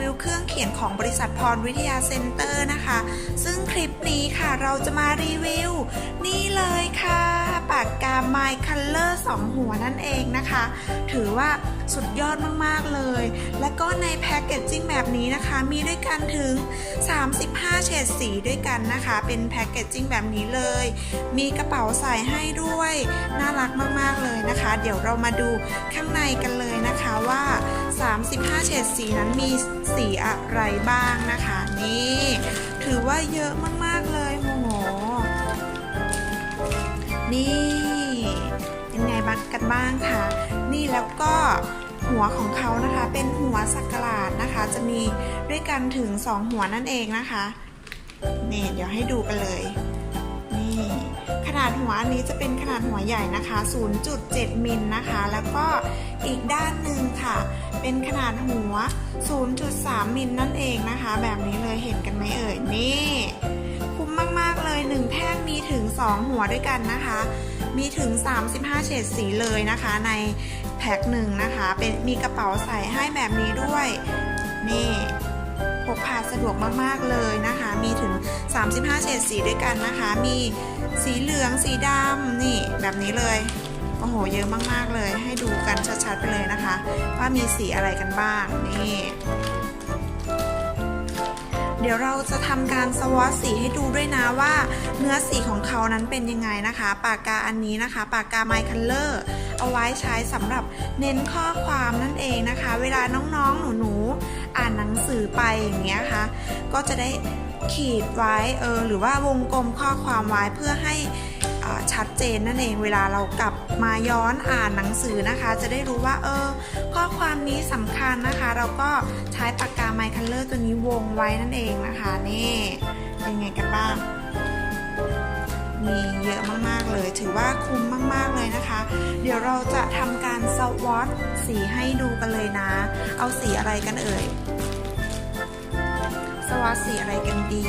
รื่องเขียนของบริษัทพรวิทยาเซ็นเตอร์นะคะ ซึ่งคลิปนี้ค่ะเราจะมารีวิว นี่เลยค่ะ ปากกา My Color 2 หัวนั่นเองนะคะ ถือว่าสุดยอดมาก ๆ เลย และก็ในแพ็กเกจจิ้งแบบนี้นะคะ มีด้วยกันถึง 35 เฉดสีด้วยกันนะคะ เป็นแพ็กเกจจิ้งแบบนี้เลย มีกระเป๋าใส่ให้ด้วย น่ารักมาก ๆ เลยนะคะ เดี๋ยวเรามาดูข้างในกันเลยนะคะว่า 35 เฉดสีนั้นมีสีอะไรบ้างนะคะ นี่ ถือว่าเยอะมาก ๆ เลยโอ้โห นี่เป็นไงบ้างกันบ้างคะนี่แล้วก็หัวของเขานะคะเป็นหัวสักหลาดนะคะ จะมีด้วยกันถึง 2 หัวนั่นเองนะคะนี่เดี๋ยวให้ดูกันเลยนี่ขนาดหัวอันนี้จะเป็นขนาดหัวใหญ่นะคะ 0.7 มิลนะคะ แล้วก็อีกด้านหนึ่งค่ะ เป็นขนาดหัว 0.3 มิลนั่นเองนะคะ แบบนี้เลยเห็นกันไหมเอ่ย นี่ คุ้มมากๆเลย 1 แท่งมีถึง 2 หัวด้วยกันนะคะ มีถึง 35 เฉดสีเลยนะคะ ในแพ็คหนึ่งนะคะ เป็นมีกระเป๋าใส่ให้แบบนี้ด้วย นี่พกพาสะดวกมากๆเลยนะคะ มีถึง 35 เฉดสีด้วยกันนะคะ มีสีเหลือง สีดำนี่แบบนี้เลย โอ้โหเยอะมากๆเลยให้ดูกันชัดๆไปเลยนะคะ ว่ามีสีอะไรกันบ้างนี่เดี๋ยวเราจะทำการสวอตสีให้ดูด้วยนะว่าเนื้อสีของเขานั้นเป็นยังไงนะคะ ปากกาอันนี้นะคะ ปากกา My Color เอาไว้ใช้สำหรับเน้นข้อความนั่นเองนะคะ เวลาน้องๆ หนูๆ อ่านหนังสือไปอย่างเงี้ยค่ะก็จะได้ขีดไว้เออหรือว่าวงกลมข้อความไว้เพื่อให้ ชัดเจนนั่นเองเวลาเรากลับมาย้อนอ่านหนังสือนะคะ จะได้รู้ว่าเออข้อความนี้สำคัญนะคะ เราก็ใช้ปากกา My Color ตัวนี้วงไว้นั่นเองนะคะนี่เป็นไงกันบ้างมีเยอะมาก ๆ เลย ถือว่าคุ้มมาก ๆ เลยนะคะ เดี๋ยวเราจะทำการสวอตสีให้ดูกันเลยนะ เอาสีอะไรกันเอ่ย สวอตสีอะไรกันดี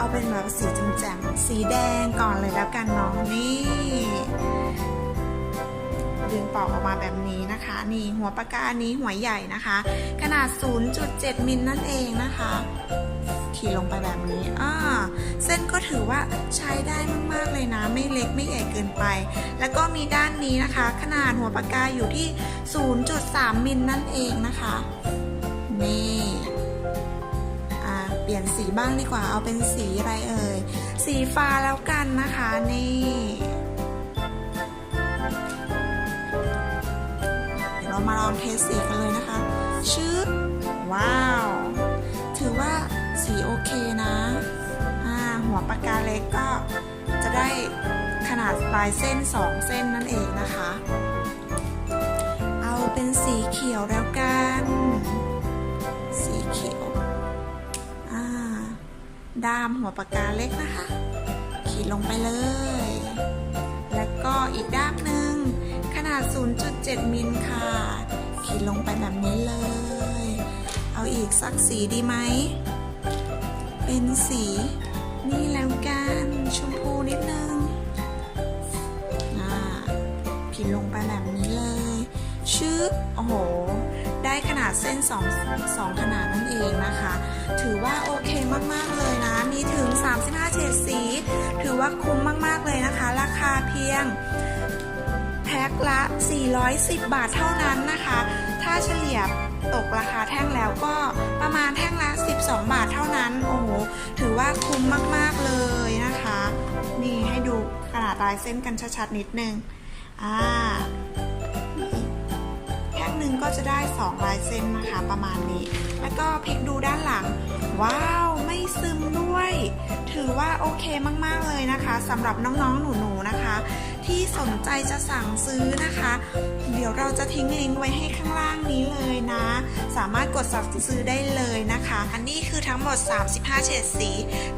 เอาเป็นแบบสีแจ่มๆสีแดงก่อนเลยแล้วกันเน้องนี่ดึงปอกออกมาแบบนี้นะคะ นี่หัวปากกาอันนี้หัวใหญ่นะคะ ขนาด 0.7 มิลนั่นเองนะคะขีดลงไปแบบนี้อ่าเส้นก็ถือว่าใช้ได้มากๆเลยนะ ไม่เล็กไม่ใหญ่เกินไป แล้วก็มีด้านนี้นะคะ ขนาดหัวปากกาอยู่ที่ 0.3 มิลนั่นเองนะคะ นี่ ลี่ยนสีบ้างดีกว่า เอาเป็นสีอะไรเอ่ย สีฟ้าแล้วกันนะคะนี่เดี๋ยวเรามาลองเทสสีกันเลยนะคะ ชื่อว้าว ถือว่าสีโอเคนะหัวปากกาเล็กก็จะได้ขนาดปลายเส้น 2 เส้นนั่นเองนะคะ เอาเป็นสีเขียวแล้วกัน ด้ามหัวปากกาเล็กนะคะ ขีดลงไปเลย แล้วก็อีกด้ามหนึ่งขนาด 0.7 มิลค่ะ ขีดลงไปแบบนี้เลย เอาอีกสักสีดีไหม เป็นสีนี่แล้วกันชมพูนิดนึงอ่าขีดลงไปแบบนี้เลยชื่อโอ้โห ได้ขนาดเส้น 2 2 ขนาดนั่นเองนะคะ ถือว่าโอเคมากๆเลยนะ มีถึง 35 เฉดสี ถือว่าคุ้มมากๆเลยนะคะ ราคาเพียงแพ็คละ 410 บาทเท่านั้นนะคะ ถ้าเฉลี่ยตกราคาแท่งแล้วก็ประมาณแท่งละ 12 บาทเท่านั้น โอ้โห ถือว่าคุ้มมากๆเลยนะคะ นี่ให้ดูขนาดลายเส้นกันชัดๆนิดนึง อ่า หนึ่งก็จะได้ 2 ลายเส้นนะคะประมาณนี้ แล้วก็พลิกดูด้านหลัง ว้าว ไม่ซึมด้วย ถือว่าโอเคมากๆเลยนะคะสำหรับน้องๆ หนูๆนะคะ ที่สนใจจะสั่งซื้อนะคะ เดี๋ยวเราจะทิ้งลิงก์ไว้ให้ข้างล่างนี้เลยนะ สามารถกดสั่งซื้อได้เลยนะคะ อันนี้คือทั้งหมด 35 เฉดสี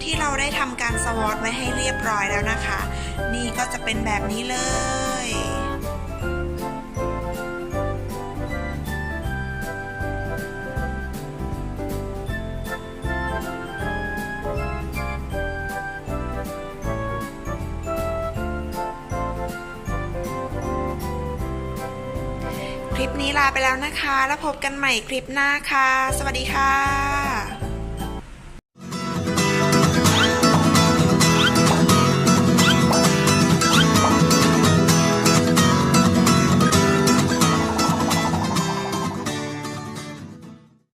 ที่เราได้ทำการสวอตไว้ให้เรียบร้อยแล้วนะคะ นี่ก็จะเป็นแบบนี้เลย คลิปนี้ลาไปแล้วนะคะ แล้วพบกันใหม่คลิปหน้าค่ะ สวัสดีค่ะ